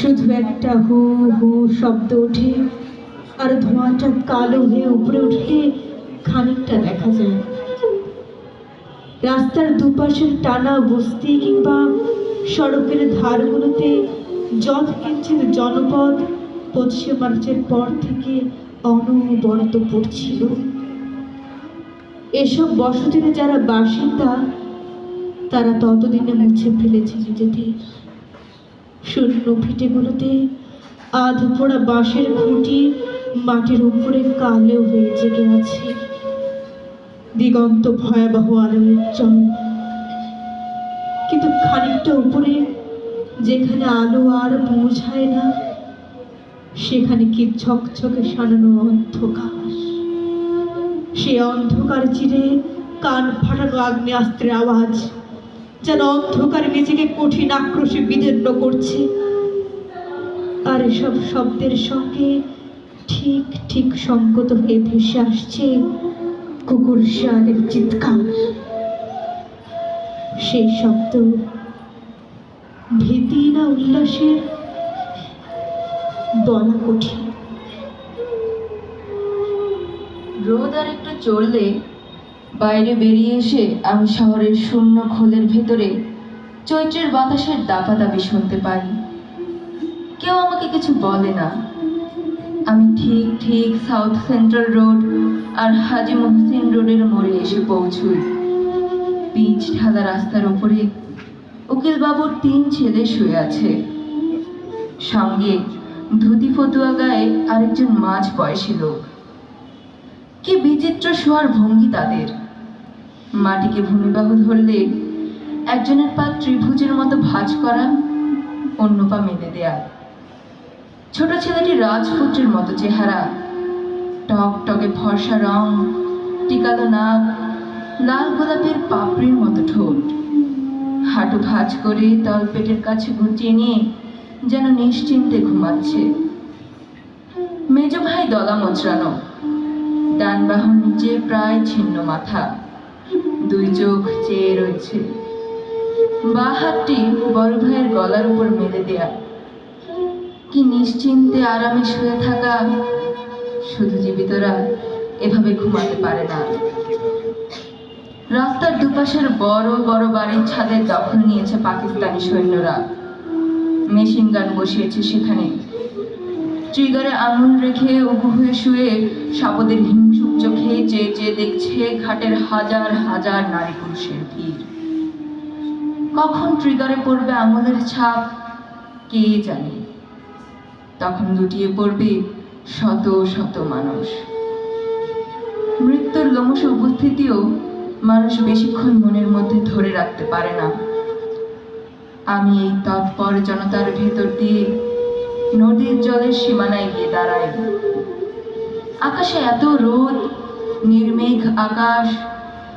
শুধু একটা হু হু শব্দ ওঠে, আর ধোঁয়াটা কালো হয়ে উপরে উঠে খানিকটা দেখা যায়। রাস্তার দুপাশের টানা বস্তি কিংবা সড়কের ধারগুলোতে যথ কিঞ্চিত জনপদ পঁচিশে মার্চের পর থেকে অনবরত পড়ছিল। এসব বসতিতে যারা বাসিন্দা, তারা ততদিনে মুছে ফেলেছে নিজেদের শূন্য ভিটেগুলোতে আধ পোড়া বাঁশের খুঁটি মাটির উপরে কালো হয়ে জেগে আছে। দিগন্ত ভয়াবহ আলোর উজ্জ্বল। কিন্তু খানিকটা উপরে, যেখানে আলো আর পৌঁছায় না, সেখানে কি ঝকঝকে সানানো অন্ধকার। সে অন্ধকার চিরে কান ফাটানো আগ্নেয়াস্ত্রের আওয়াজ, যেন অন্ধকারে নিজেকে কঠিন আক্রোশে বিদীর্ণ করছে। আর এসব শব্দের সঙ্গে ঠিক ঠিক সঙ্গত হয়ে ভেসে আসছে কুকুর শিয়ালের চিৎকার। সেই শব্দ ভীতি না উল্লাসের বলা কঠিন। রোদ আর একটু চললে বাইরে বেরিয়ে এসে আমি শহরের শূন্য খোলের ভেতরে চৈত্রের বাতাসের দাপাদাপি শুনতে পাই। কেউ আমাকে কিছু বলে না। আমি ঠিক ঠিক সাউথ সেন্ট্রাল রোড আর হাজি মহসিন রোডের মোড়ে এসে পৌঁছই। পিচ ঢালা রাস্তার উপরে উকিল বাবুর তিন ছেলে শুয়ে আছে। সঙ্গে ধুতি ফতুয়া গায়ে আরেকজন মাঝ বয়সী লোক। কি বিচিত্র শোয়ার ভঙ্গি তাদের। মাটিকে ভূমিবাহু ধরলে একজনের পা ত্রিভুজের মতো ভাঁজ করা, অন্য পা মেলে দেয়া। ছোট ছেলেটি রাজপুত্রের মতো চেহারা। টক টকে ফর্সা রং, টিকালো নাক, লাল গোলাপের পাপড়ির মতো ঠোঁট। হাঁটু ভাঁজ করে তলপেটের কাছে গুটিয়ে নিয়ে যেন নিশ্চিন্তে ঘুমাচ্ছে। মেজ ভাই দলা মোচড়ানো। ডান বাহুর নিচে প্রায় ছিন্ন মাথা। দুই চোখ চেয়ে রয়েছে। বা হাতটি বড় ভাইয়ের গলার উপর মেলে দেয়া। কি নিশ্চিন্তে আরামে শুয়ে থাকা শুধু জীবিতরা এভাবে ঘুমাতে পারে না। রাস্তার দুপাশের বড় বড় বাড়ির ছাদের দখল নিয়েছে পাকিস্তানি সৈন্যরা। মেশিন গান বসিয়েছে সেখানে। ট্রিগারে আঙুল রেখে উবু হয়ে শুয়ে সাপদের হিংসুক চোখে চেয়ে চেয়ে দেখছে ঘাটের হাজার হাজার নারী পুরুষের ভিড়। কখন ট্রিগারে পড়বে আঙুলের ছাপ? কে জানে? তখন লুটিয়ে পড়বে শত শত মানুষ। মৃত্যুর লোমশ উপস্থিতিও মানুষ বেশিক্ষণ মনের মধ্যে ধরে রাখতে পারে না। আমি এই তৎপর জনতার ভেতর দিয়ে নদীর জলের সীমানায় গিয়ে দাঁড়াই। আকাশে এত রোদ, নির্মেঘ আকাশ,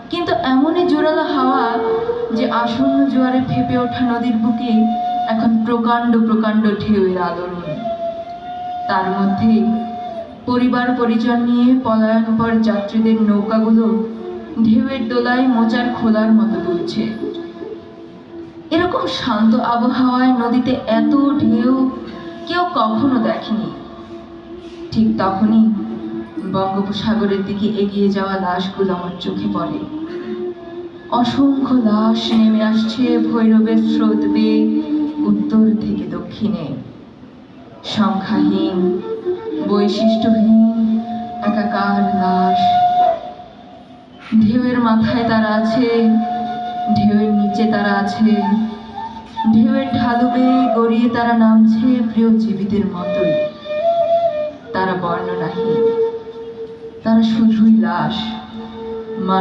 কিন্তু এমনই জোরালো হাওয়া যে আসন্ন জোয়ারে ফেপে ওঠা নদীর বুকে এখন প্রকাণ্ড প্রকাণ্ড ঢেউয়ের আদরণ তার মধ্যে পরিবার পরিজন নিয়ে পলায়নপর যাত্রীদের নৌকাগুলো ঢেউয়ের দোলায় মোচার খোলার মতো দুলছে। এরকম শান্ত আবহাওয়ায় নদীতে এত ঢেউ কেউ কখনো দেখেনি। ঠিক তখনই বঙ্গোপসাগরের দিকে এগিয়ে যাওয়া লাশগুলো আমার চোখে পড়ে। অসংখ্য লাশ নেমে আসছে ভৈরবের স্রোত বেয়ে উত্তর থেকে দক্ষিণে। সংখ্যাহীন, বৈশিষ্ট্যহীন, একাকার লাশ। ঢেউয়ের মাথায় তারা আছে, ঢেউয়ের নিচে তারা আছে। ঢেউয়ের ঢালু বেয়ে গড়িয়ে তারা নামছে প্রিয় জীবিতের মতোই। তারা বর্ণনাহীন, তারা শুধুই লাশ।